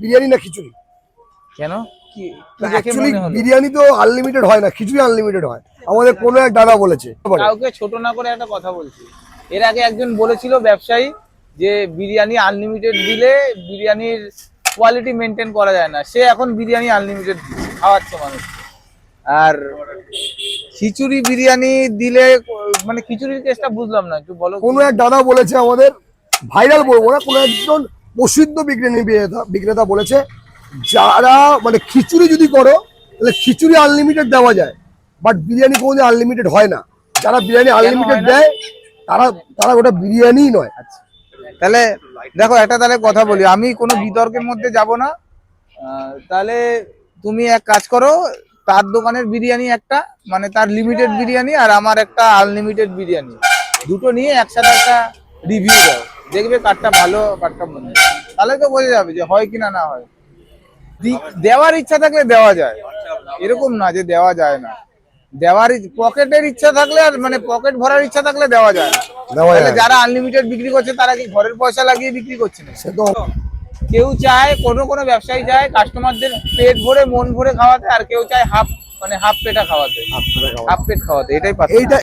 বিরিয়ানি না খিচুড়ি? কেন? বিরিয়ানি তো আনলিমিটেড হয় না খিচুড়ি আনলিমিটেড হয়। আমাদের কোনো এক দাদা বলেছে কাউকে ছোট না করে একটা কথা বলছি। এর আগে একজন বলেছিল ব্যবসায়ী যে বিরিয়ানি আনলিমিটেড দিলে বিরিয়ানির কোয়ালিটি মেনটেন করা যায় না। সে এখন বিরিয়ানি আনলিমিটেড খাওয়াচ্ছে মানুষ। আর খিচুড়ি বিরিয়ানি দিলে মানে খিচুড়ির কেসটা বুঝলাম না একটু বলো। কোনো এক দাদা বলেছে আমাদের ভাইরাল বলব না কোনো একজন প্রসিদ্ধ বিক্রেতা বিক্রেতা বিক্রেতা বলেছে যারা মানে খিচুড়ি যদি করো তাহলে খিচুড়ি আনলিমিটেড দেওয়া যায় বাট বিরিয়ানি কোনোদিন আনলিমিটেড হয় না। যারা বিরিয়ানি আনলিমিটেড দেয় তারা তারা ওটা বিরিয়ানি নয়। আচ্ছা। তাহলে দেখো একটা তাহলে কথা বলি আমি কোনো বিতর্কের মধ্যে যাব না। আহ, তাহলে তুমি এক কাজ করো তার দোকানের বিরিয়ানি একটা মানে তার লিমিটেড বিরিয়ানি আর আমার একটা আনলিমিটেড বিরিয়ানি। দুটো নিয়ে একসাথে একটা রিভিউ দাও। দেখবে কারটা ভালো কারটা মন্দ। তাহলে তো বোঝা যাবে যে হয় কিনা না হয়। দেওয়ার ইচ্ছা থাকলে দেওয়া যায়। এরকম না যে দেওয়া যায় না। দেওয়ার পকেটের ইচ্ছা থাকলে আর মানে পকেট ভরার ইচ্ছা থাকলে দেওয়া যায় না। যারা আনলিমিটেড বিক্রি করছে তারা কি ঘরের পয়সা লাগিয়ে বিক্রি করছে না সে তো কেউ চায় কোনো কোনো ব্যবসায়ী চায় কাস্টমারদের পেট ভরে মন ভরে খাওয়াতে আর কেউ চায় হাফ মানে হাফ পেটা খাওয়াতে। হাফ পেট খাওয়াতে। এটাই। এইটা